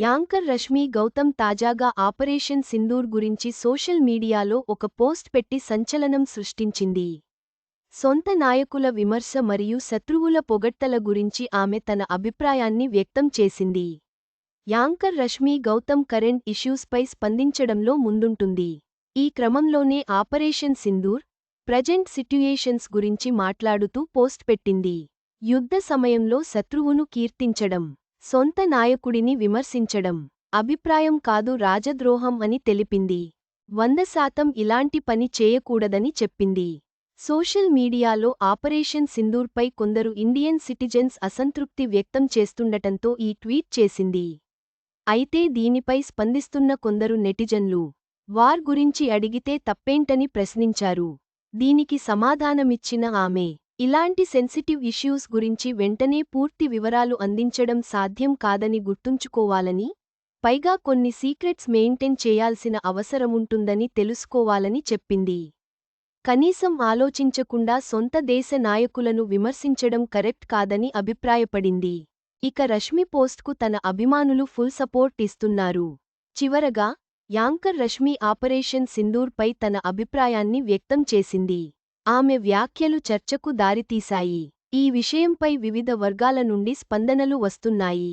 Anchor Rashmi Gautam తాజాగా operation Sindoor గురించి social మీడియాలో ఒక పోస్ట్ పెట్టి సంచలనం సృష్టించింది. సొంత నాయకుల విమర్శ మరియు శత్రువుల పొగడ్తల గురించి ఆమె తన అభిప్రాయాన్ని వ్యక్తం చేసింది. యాంకర్ రష్మీ గౌతమ్ కరెంట్ ఇష్యూస్పై స్పందించడంలో ముందుంటుంది. ఈ క్రమంలోనే ఆపరేషన్ సింధూర్ ప్రజెంట్ సిట్యుయేషన్స్ గురించి మాట్లాడుతూ పోస్ట్ పెట్టింది. యుద్ధ సమయంలో శత్రువును కీర్తించడం. సొంత నాయకుడిని విమర్శించడం అభిప్రాయం కాదు రాజద్రోహం అని తెలిపింది. వంద శాతం ఇలాంటి పని చేయకూడదని చెప్పింది. సోషల్ మీడియాలో ఆపరేషన్ సింధూర్పై కొందరు ఇండియన్ సిటిజన్స్ అసంతృప్తి వ్యక్తం చేస్తుండటంతో ఈ ట్వీట్ చేసింది. అయితే దీనిపై స్పందిస్తున్న కొందరు నెటిజన్లు వార్ గురించి అడిగితే తప్పేంటని ప్రశ్నించారు. దీనికి సమాధానమిచ్చిన ఆమె ఇలాంటి సెన్సిటివ్ ఇష్యూస్ గురించి వెంటనే పూర్తి వివరాలు అందించడం సాధ్యం కాదని గుర్తుంచుకోవాలని పైగా కొన్ని సీక్రెట్స్ మెయింటైన్ చేయాల్సిన అవసరముంటుందని తెలుసుకోవాలని చెప్పింది. కనీసం ఆలోచించకుండా సొంత దేశ నాయకులను విమర్శించడం కరెక్ట్ కాదని అభిప్రాయపడింది. ఇక రష్మి పోస్ట్కు తన అభిమానులు ఫుల్ సపోర్ట్ ఇస్తున్నారు. చివరగా యాంకర్ రష్మి ఆపరేషన్ సింధూర్పై తన అభిప్రాయాన్ని వ్యక్తం చేసింది. ఆమె వ్యాఖ్యలు చర్చకు దారితీశాయి. ఈ విషయంపై వివిధ వర్గాల నుండి స్పందనలు వస్తున్నాయి.